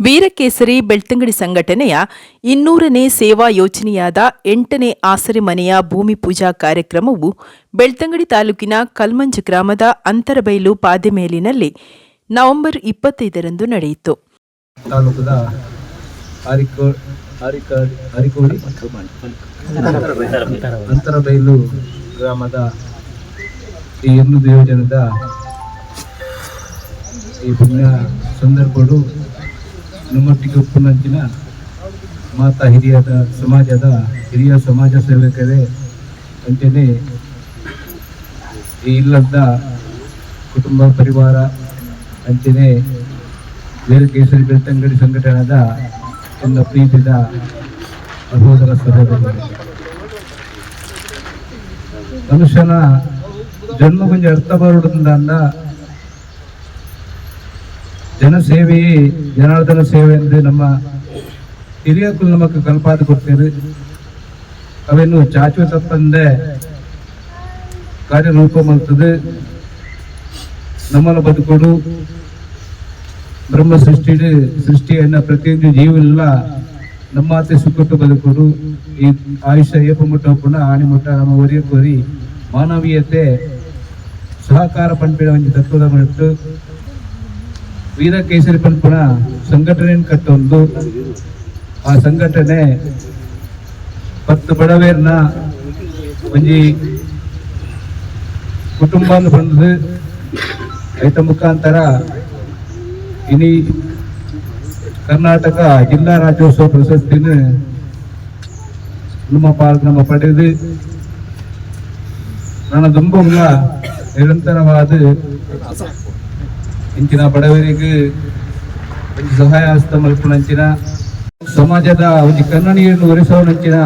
ವೀರಕೇಸರಿ ಬೆಳ್ತಂಗಡಿ ಸಂಘಟನೆಯ ಇನ್ನೂರನೇ ಸೇವಾ ಯೋಜನೆಯಾದ ಎಂಟನೇ ಆಸರೆ ಮನೆಯ ಭೂಮಿ ಪೂಜಾ ಕಾರ್ಯಕ್ರಮವು ಬೆಳ್ತಂಗಡಿ ತಾಲೂಕಿನ ಕಲ್ಮಂಜ್ ಗ್ರಾಮದ ಅಂತರಬೈಲು ಪಾದೆಮೇಲಿನಲ್ಲಿ ನವೆಂಬರ್ ಇಪ್ಪತ್ತೈದರಂದು ನಡೆಯಿತು. ಅಂತರಬೈಲು ಗ್ರಾಮದ ಈ ಸಂದರ್ಭಗಳು ನಮ್ಮೊಟ್ಟಿಗೆ ಉಪ್ಪುನಂಚಿನ ಮಾತಾ ಹಿರಿಯದ ಸಮಾಜದ ಹಿರಿಯ ಸಮಾಜ ಸೇವಕರೇ ಅಂತೆಯೇ ಈ ಇಲ್ಲದ ಕುಟುಂಬ ಪರಿವಾರ ಅಂತೆಯೇ ಕೇಸರಿ ಬೆಳ್ತಂಗಡಿ ಸಂಘಟನದ ಎಲ್ಲ ಪ್ರೀತಿದ ಸಹೋದರ ಸಹೋದರಿ ಮನುಷ್ಯನ ಜನ್ಮ ಕೊಂಚ ಅರ್ಥ ಬರುವುದರಿಂದ ಜನಸೇವೆಯೇ ಜನಾರ್ದನ ಸೇವೆ ಎಂದು ನಮ್ಮ ಹಿರಿಯ ನಮக்கு ಕಲ್ಪಾದ ಕೊಡ್ತೇವೆ. ಅವೆನ್ನು ಚಾಚು ತಪ್ಪಂದೆ ಕಾರ್ಯರೂಪ ಮಾಡ್ತದೆ ನಮ್ಮನ್ನು ಬದುಕೊಡು ಬ್ರಹ್ಮ ಸೃಷ್ಟಿ ಸೃಷ್ಟಿಯನ್ನ ಪ್ರತಿಯೊಂದು ಜೀವನೆಲ್ಲ ನಮ್ಮ ಆತ ಸುಖಟ್ಟು ಬದುಕೊಡು ಈ ಆಯುಷ್ಯ ಏಪ ಮುಟ್ಟ ಪುಣ ಆಣಿ ಮುಟ್ಟ ನಮ್ಮ ಒರಿ ಕೋರಿ ಮಾನವೀಯತೆ ಸಹಕಾರ ಪಂಪಿನ ಒಂದು ತತ್ವದ ಮಟ್ಟು ವೀರ ಕೇಸರಿ ಪಂಪುಣ ಸಂಘಟನೆಯನ್ನು ಕಟ್ಟೊಂದು ಆ ಸಂಘಟನೆ ಪತ್ತು ಬಡವೇರ್ನ ಒಂಜಿ ಕುಟುಂಬ ಬಂದು ಐತ ಮುಖಾಂತರ ಇನಿ ಕರ್ನಾಟಕ ಜಿಲ್ಲಾ ರಾಜ್ಯೋತ್ಸವ ಪ್ರಶಸ್ತಿನ ನಮ್ಮ ಪಾಲ್ ನಮ್ಮ ಪಡೆದು ನನ್ನ ದುಂಬಂಗ ನಿರಂತರವಾದ ಇಂಚಿನ ಬಡವರಿಗೆ ಒಂದು ಸಹಾಯ ಹಸ್ತ ಮಲ್ಪುನಂಚಿನ ಸಮಾಜದ ಒಂದು ಕನ್ನಡಿಯನ್ನು ಒರೆಸೋನಂಚಿನ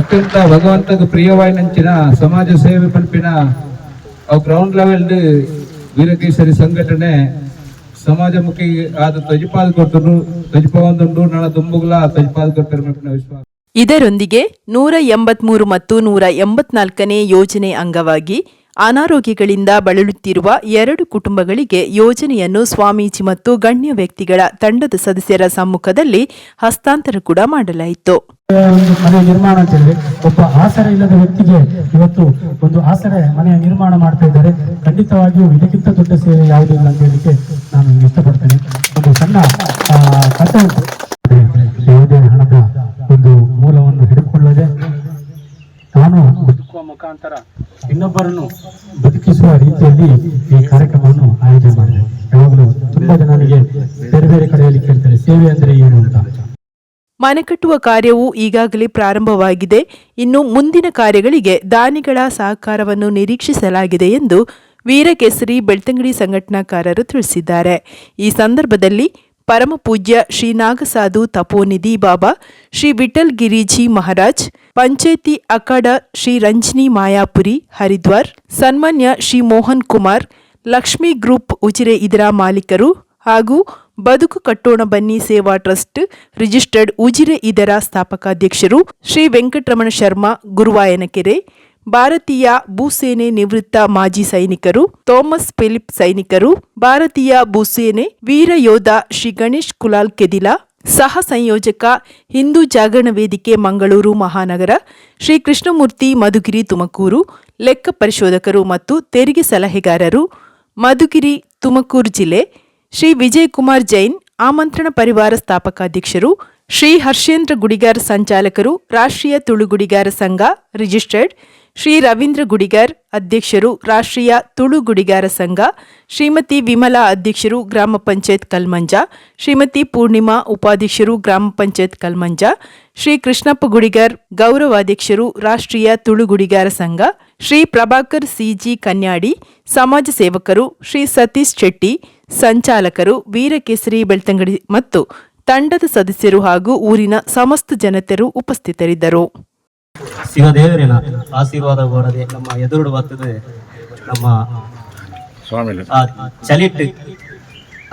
ಅತ್ಯಂತ ಭಗವಂತಗ ಪ್ರಿಯವಾಯಿನಂಚಿನ ಸಮಾಜ ಸೇವೆ ಪಲ್ಪಿನ ಅವು ಗ್ರೌಂಡ್ ಲೆವೆಲ್ ವೀರಕೇಸರಿ ಸಂಘಟನೆ, ಸಮಾಜಮುಖಿ ಆದ ತಜಪಾದ ಕೊಟ್ಟರು, ತಜಿಪವಂದುಂಡು ನಳ ದುಂಬುಗಳ ತಜಪಾದ ಕೊಟ್ಟರು ವಿಶ್ವಾಸ. ಇದರೊಂದಿಗೆ ನೂರ ಎಂಬತ್ಮೂರು ಮತ್ತು ನೂರ ಎಂಬತ್ನಾಲ್ಕನೇ ಯೋಜನೆ ಅಂಗವಾಗಿ ಅನಾರೋಗ್ಯಗಳಿಂದ ಬಳಲುತ್ತಿರುವ ಎರಡು ಕುಟುಂಬಗಳಿಗೆ ಯೋಜನೆಯನ್ನು ಸ್ವಾಮೀಜಿ ಮತ್ತು ಗಣ್ಯ ವ್ಯಕ್ತಿಗಳ ತಂಡದ ಸದಸ್ಯರ ಸಮ್ಮುಖದಲ್ಲಿ ಹಸ್ತಾಂತರ ಕೂಡ ಮಾಡಲಾಯಿತು. ಮನೆ ನಿರ್ಮಾಣ ಅಂತ ಒಬ್ಬ ಆಸರೆ ಇಲ್ಲದ ವ್ಯಕ್ತಿಗೆ ಇವತ್ತು ಒಂದು ಆಸರೆ ಮನೆಯ ನಿರ್ಮಾಣ ಮಾಡ್ತಾ ಇದ್ದಾರೆ. ಖಂಡಿತವಾಗಿಯೂ ಇದಕ್ಕಿಂತ ದೊಡ್ಡ ಸೇವೆ ಯಾವುದು ಇಲ್ಲ ಅಂತ ಹೇಳಿಕೆ ನಾನು ಇಷ್ಟಪಡ್ತೇನೆ. ಒಂದು ಸಣ್ಣ ಕಥೆ. ಯಾವುದೇ ಹಣದ ಒಂದು ಮೂಲವನ್ನು ಹಿಡಿದುಕೊಳ್ಳದೆ ನಾನು ಬದುಕುವ ಮುಖಾಂತರ ಇನ್ನೊಬ್ಬರನ್ನು ಬದುಕಿಸುವ ರೀತಿಯಲ್ಲಿ ಈ ಕಾರ್ಯಕ್ರಮವನ್ನು ಆಯೋಜನೆ ಮಾಡಿದೆ. ಯಾವಾಗಲೂ ತುಂಬಾ ಜನ ನನಗೆ ಬೇರೆ ಬೇರೆ ಕಡೆಯಲ್ಲಿ ಕೇಳ್ತಾರೆ, ಸೇವೆ ಅಂದ್ರೆ ಏನು ಅಂತ. ಮನೆ ಕಟ್ಟುವ ಕಾರ್ಯವು ಈಗಾಗಲೇ ಪ್ರಾರಂಭವಾಗಿದೆ. ಇನ್ನು ಮುಂದಿನ ಕಾರ್ಯಗಳಿಗೆ ದಾನಿಗಳ ಸಹಕಾರವನ್ನು ನಿರೀಕ್ಷಿಸಲಾಗಿದೆ ಎಂದು ವೀರಕೇಸರಿ ಬೆಳ್ತಂಗಡಿ ಸಂಘಟನಾಕಾರರು ತಿಳಿಸಿದ್ದಾರೆ. ಈ ಸಂದರ್ಭದಲ್ಲಿ ಪರಮ ಪೂಜ್ಯ ಶ್ರೀ ನಾಗಸಾಧು ತಪೋನಿಧಿ ಬಾಬಾ, ಶ್ರೀ ವಿಠಲ್ ಗಿರಿಜಿ ಮಹಾರಾಜ್, ಪಂಚಾಯತಿ ಅಖಾಡ ಶ್ರೀ ರಂಜನಿ ಮಾಯಾಪುರಿ, ಹರಿದ್ವಾರ್, ಸನ್ಮಾನ್ಯ ಶ್ರೀ ಮೋಹನ್ ಕುಮಾರ್, ಲಕ್ಷ್ಮಿ ಗ್ರೂಪ್ ಉಜಿರೆ ಇದರ ಮಾಲೀಕರು ಹಾಗೂ ಬದುಕು ಕಟ್ಟೋಣ ಬನ್ನಿ ಸೇವಾ ಟ್ರಸ್ಟ್ ರಿಜಿಸ್ಟರ್ಡ್ ಉಜಿರೆ ಇದರ ಸ್ಥಾಪಕಾಧ್ಯಕ್ಷರು ಶ್ರೀ ವೆಂಕಟರಮಣ ಶರ್ಮಾ, ಗುರುವಾಯನಕೆರೆ. ಭಾರತೀಯ ಭೂಸೇನೆ ನಿವೃತ್ತ ಮಾಜಿ ಸೈನಿಕರು, ಥಾಮಸ್ ಫಿಲಿಪ್ ಸೈನಿಕರು, ಭಾರತೀಯ ಭೂಸೇನೆ ವೀರ ಯೋಧ ಶ್ರೀ ಗಣೇಶ್ ಕುಲಾಲ್ ಕೆದಿಲಾ, ಸಹ ಸಂಯೋಜಕ ಹಿಂದೂ ಜಾಗರಣ ವೇದಿಕೆ ಮಂಗಳೂರು ಮಹಾನಗರ, ಶ್ರೀ ಕೃಷ್ಣಮೂರ್ತಿ ಮಧುಗಿರಿ ತುಮಕೂರು, ಲೆಕ್ಕ ಪರಿಶೋಧಕರು ಮತ್ತು ತೆರಿಗೆ ಸಲಹೆಗಾರರು, ಮಧುಗಿರಿ ತುಮಕೂರು ಜಿಲ್ಲೆ, ಶ್ರೀ ವಿಜಯ್ ಕುಮಾರ್ ಜೈನ್, ಆಮಂತ್ರಣ ಪರಿವಾರ ಸ್ಥಾಪಕಾಧ್ಯಕ್ಷರು ಶ್ರೀ ಹರ್ಷೇಂದ್ರ ಗುಡಿಗಾರ್ ಸಂಚಾಲಕರು, ರಾಷ್ಟ್ರೀಯ ತುಳು ಗುಡಿಗಾರ ಸಂಘ ರಿಜಿಸ್ಟರ್ಡ್, ಶ್ರೀ ರವೀಂದ್ರ ಗುಡಿಗಾರ್ ಅಧ್ಯಕ್ಷರು, ರಾಷ್ಟ್ರೀಯ ತುಳು ಗುಡಿಗಾರ ಸಂಘ, ಶ್ರೀಮತಿ ವಿಮಲಾ ಅಧ್ಯಕ್ಷರು, ಗ್ರಾಮ ಪಂಚಾಯತ್ ಕಲ್ಮಂಜ, ಶ್ರೀಮತಿ ಪೂರ್ಣಿಮಾ ಉಪಾಧ್ಯಕ್ಷರು, ಗ್ರಾಮ ಪಂಚಾಯತ್ ಕಲ್ಮಂಜ, ಶ್ರೀ ಕೃಷ್ಣಪ್ಪ ಗುಡಿಗಾರ್ ಗೌರವಾಧ್ಯಕ್ಷರು, ರಾಷ್ಟ್ರೀಯ ತುಳು ಗುಡಿಗಾರ ಸಂಘ, ಶ್ರೀ ಪ್ರಭಾಕರ್ ಸಿಜಿ ಕನ್ಯಾಡಿ, ಸಮಾಜ ಸೇವಕರು, ಶ್ರೀ ಸತೀಶ್ ಶೆಟ್ಟಿ, ಸಂಚಾಲಕರು, ವೀರಕೇಸರಿ ಬೆಳ್ತಂಗಡಿ ಮತ್ತು ತಂಡದ ಸದಸ್ಯರು ಹಾಗೂ ಊರಿನ ಸಮಸ್ತ ಜನತೆಯರು ಉಪಸ್ಥಿತರಿದ್ದರು. ಶಿವದೇವರಿನ ಆಶೀರ್ವಾದ ಕೋರದೆ ನಮ್ಮ ಎದುರು ಬರ್ತದೆ ನಮ್ಮ ಆ ಚಲಿಟ್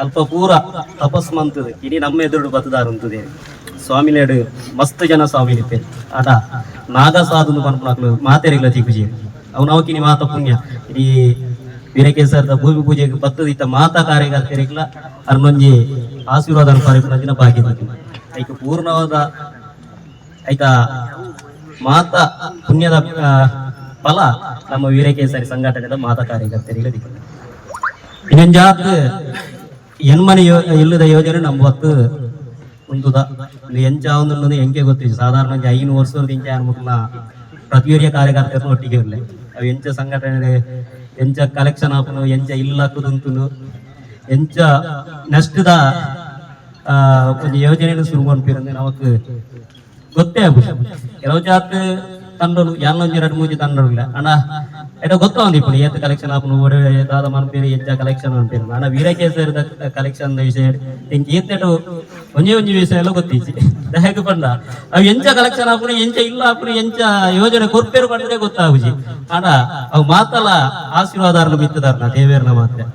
ಅಲ್ಪ ಪೂರ ತಪಸ್ ಮಂತದೆ. ಇಡೀ ನಮ್ಮ ಎದುರು ಬತ್ತದಾರಂತದೆ ಸ್ವಾಮಿನೇಡು ಮಸ್ತ್ ಜನ ಸ್ವಾಮಿನಿತೆ ಅದ ನಾಗ ಸಾಧು ಪನ್ಪುನಕ್ಲು ಮಾತೆರಿಗ್ಲ ತಿಕ್ಕುಜಿ ಅವನವಕಿನಿ ಮಾತ ಪುಣ್ಯ. ಈ ವೀರಕೇಸರದ ಭೂಮಿ ಪೂಜೆಗೆ ಬತ್ತದ ಇತ್ತ ಮಾತಾ ಕಾರ್ಯಕರ್ತರಿಗ್ಲ ಅರ್ನೊಂಜಿ ಆಶೀರ್ವಾದ ಪರಿಪೂರ್ಣ ಭಾಗ್ಯ ಐಕ ಪೂರ್ಣವಾದ ಐತ ಮಾತ ಪುಣ್ಯದ ಫಲ ನಮ್ಮ ವೀರಕೇಸರಿ ಸಂಘಟನೆದ ಮಾತಾ ಕಾರ್ಯಕರ್ತರಿಗೆ ಇನ್ನೊಂಜಾತ್ ಎನ್ಮನೆ ಇಲ್ಲದ ಯೋಜನೆ ನಮ್ಮ ಹೊತ್ತು ಉಂದುದ ಇದು ಎಂಚ ಒಂದು ಹೆಂಗೆ ಗೊತ್ತಿದೆ ಸಾಧಾರಣ ಐನೂರು ವರ್ಷದ ಇಂಚ ಅನ್ಮಕ್ಲ ಪ್ರತಿಯೊರಿಯ ಕಾರ್ಯಕರ್ತರು ಒಟ್ಟಿಗೆ ಇರಲಿ. ಅವು ಎಂಚ ಸಂಘಟನೆ ಎಂಚ ಕಲೆಕ್ಷನ್ ಆಪನು ಎಂಚ ಇಲ್ಲಕ್ಕುದಂತುನು ಎಂಚ ನಷ್ಟದ ಆ, ಒಂದು ಯೋಜನೆಯನ್ನು ಶುರು ಮಾಡ್ಪಿರಂದ್ರೆ ನಮಕ್ ಗೊತ್ತೇ ಆಗುದು ಕೆಲವು ಜಾತ್ ತಂಡರು ಯಾರೊಂಜಿ ಎರಡು ಮೂಜಿ ತಂಡರು ಇಲ್ಲ. ಅಣ್ಣ ಎಡ ಗೊತ್ತಾವಂದಿ ఇప్పుడు ಏತ್ ಕಲೆಕ್ಷನ್ ಆಪನು ಒಡೆ ದಾದ ಮನ್ಪೇರಿ ಎಂಚ ಕಲೆಕ್ಷನ್ ಅನ್ಪೇರು ಅಣ್ಣ ವೀರಕೇಸರಿದ ಕಲೆಕ್ಷನ್ ವಿಷಯ ಎಂಚ ಏತೆಟು ಒಂಜಿ ಒಂಜಿ ವಿಷಯ ಎಲ್ಲ ಗೊತ್ತಿಚ್ಚಿ ಹೇಗೆ ಪಂಡ ಅವು ಎಂಚ ಕಲೆಕ್ಷನ್ ಆಪುನು ಎಂಚ ಇಲ್ಲ ಆಪುನು ಎಂಚ ಯೋಜನೆ ಕೊರ್ಪೇರು ಪಂಡದೆ ಗೊತ್ತಾಗುಜಿ ಅಣ್ಣ ಅವು ಮಾತಲ್ಲ ಆಶೀರ್ವಾದಾರ್ನ ಬಿತ್ತದಾರ್ನ ದೇವೇರ್ನ ಮಾತೆ